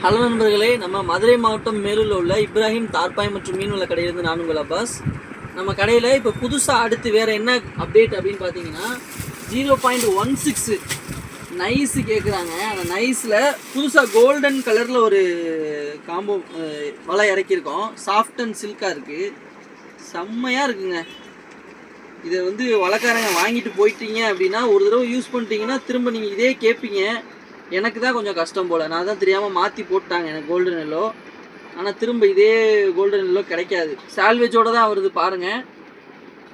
Hello நண்பர்களே நம்ம மதுரை மாவட்டம் மேலூரில் உள்ள இப்ராஹிம் தார்பாய் மற்றும் மீன்வள கடையிலேருந்து நான் உங்கள் அப்பாஸ். நம்ம கடையில் இப்போ புதுசாக அடுத்து வேறு என்ன அப்டேட் அப்படின்னு பார்த்தீங்கன்னா zero point one six nice கேட்குறாங்க அந்த நைஸில் புதுசாக கோல்டன் கலரில் ஒரு காம்போ வலை இறக்கியிருக்கோம். சாஃப்ட் அண்ட் சில்காக இருக்குது செம்மையாக இருக்குங்க. இதை வந்து வழக்காரங்க வாங்கிட்டு போயிட்டீங்க அப்படின்னா ஒரு தடவை யூஸ் பண்ணிட்டீங்கன்னா திரும்ப நீங்கள் இதே கேட்பீங்க எனக்கு தான் கொஞ்சம் கஷ்டம் போல். நான் தான் தெரியாமல் மாற்றி போட்டாங்க எனக்கு கோல்டன் எல்லோ ஆனால் திரும்ப இதே கோல்டன் எல்லோ கிடைக்காது. சால்வேஜோடு தான் வருது பாருங்கள்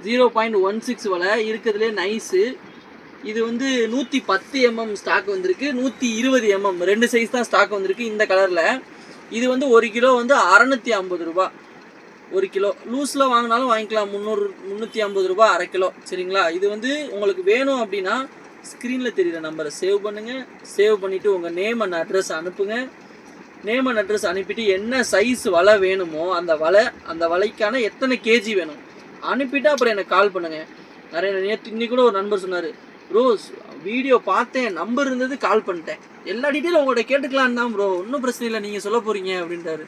ஜீரோ பாயிண்ட் ஒன் சிக்ஸ் வலை. இருக்கிறதுலே நைஸு இது வந்து நூற்றி பத்து எம்எம் ஸ்டாக் வந்திருக்கு. நூற்றி இருபது எம்எம் ரெண்டு சைஸ் தான் ஸ்டாக் வந்திருக்கு இந்த கலரில் இது வந்து ஒரு கிலோ வந்து அறநூற்றி ஐம்பது ரூபா. ஒரு கிலோ. லூஸில் வாங்கினாலும் வாங்கிக்கலாம். முந்நூறு முந்நூற்றி ஐம்பது ரூபா அரை கிலோ. சரிங்களா? இது வந்து உங்களுக்கு வேணும் அப்படின்னா ஸ்க்ரீனில் தெரிகிற நம்பரை சேவ் பண்ணுங்கள் சேவ் பண்ணிவிட்டு உங்கள் நேம் அண்ட் அட்ரஸ் அனுப்புங்க. நேம் அண்ட் அட்ரஸ் அனுப்பிட்டு என்ன சைஸ் வலை வேணுமோ அந்த வலை அந்த வலைக்கான எத்தனை கேஜி வேணும் அனுப்பிட்டு அப்புறம் எனக்கு கால் பண்ணுங்கள் நிறைய நேற்று இன்றைக்கி கூட ஒரு நண்பர் சொன்னார் ரோஸ் வீடியோ பார்த்தேன் நம்பர் இருந்தது கால் பண்ணிட்டேன். எல்லா டீட்டெயிலும் உங்கள்கிட்ட கேட்டுக்கலான்னு தான் ப்ரோ ஒன்றும் பிரச்சனை இல்லை நீங்கள் சொல்ல போகிறீங்க அப்படின்ட்டாரு.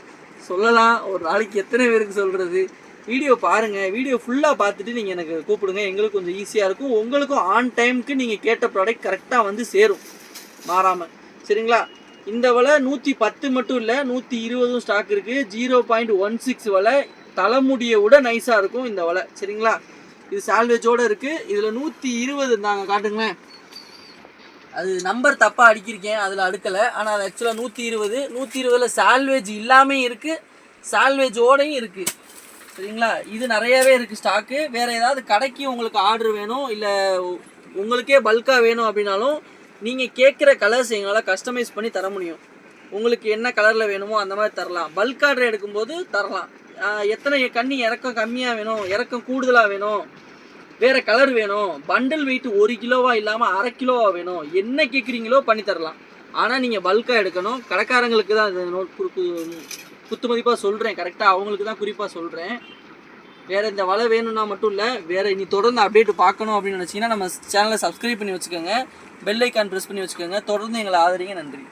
சொல்லலாம் ஒரு நாளைக்கு எத்தனை பேருக்கு சொல்கிறது வீடியோ பாருங்கள் வீடியோ ஃபுல்லாக பார்த்துட்டு நீங்கள் எனக்கு கூப்பிடுங்க. எங்களுக்கு கொஞ்சம் ஈஸியாக இருக்கும். உங்களுக்கும் ஆன் டைமுக்கு நீங்கள் கேட்ட ப்ராடக்ட் கரெக்டாக வந்து சேரும். மாறாமல் சரிங்களா? இந்த வலை நூற்றி பத்து மட்டும் இல்லை நூற்றி இருபதும் ஸ்டாக் இருக்குது ஜீரோ பாயிண்ட் ஒன் சிக்ஸ் வலை. தலைமுடியை விட நைஸாக இருக்கும் இந்த வலை. சரிங்களா? இது சால்வேஜோடு இருக்குது இதில் நூற்றி இருபது இருந்தாங்க காட்டுங்களேன். அது நம்பர் தப்பாக அடிக்கிருக்கேன் அதில் அடுக்கலை. ஆனால் அது ஆக்சுவலாக நூற்றி இருபது. நூற்றி இருபதில் சால்வேஜ் இல்லாமல் இருக்குது சால்வேஜோடையும் இருக்குது சரிங்களா? இது நிறையவே இருக்குது ஸ்டாக்கு வேறு ஏதாவது கடைக்கு உங்களுக்கு ஆர்டர் வேணும் இல்லை உங்களுக்கே பல்காக வேணும் அப்படின்னாலும் நீங்கள் கேட்குற கலர்ஸ் எங்களால் கஸ்டமைஸ் பண்ணி தர முடியும். உங்களுக்கு என்ன கலரில் வேணுமோ அந்த மாதிரி தரலாம். பல்க் ஆர்டர் எடுக்கும்போது தரலாம். எத்தனை கண்ணி இறக்கம் கம்மியாக வேணும் இறக்கம் கூடுதலாக வேணும் வேறு கலர் வேணும் பண்டில் வெயிட் ஒரு கிலோவாக இல்லாமல் அரை கிலோவாக வேணும் என்ன கேட்குறீங்களோ பண்ணி தரலாம். ஆனால் நீங்கள் பல்காக எடுக்கணும். கடைக்காரங்களுக்கு தான் இது நோட் குறுக்கு குத்து மதிப்பாக சொல்கிறேன் கரெக்டாக அவங்களுக்கு தான் குறிப்பாக சொல்கிறேன் வேறு இந்த வலை வேணும்னா மட்டும் இல்லை வேறு இனி தொடர்ந்து அப்டேட் பார்க்கணும் அப்படின்னு நினச்சிங்கன்னா நம்ம சேனலை சப்ஸ்கிரைப் பண்ணி வச்சுக்கோங்க. பெல் ஐக்கான் ப்ரெஸ் பண்ணி வச்சுக்கோங்க. தொடர்ந்து எங்களை ஆதரிங்க. நன்றி.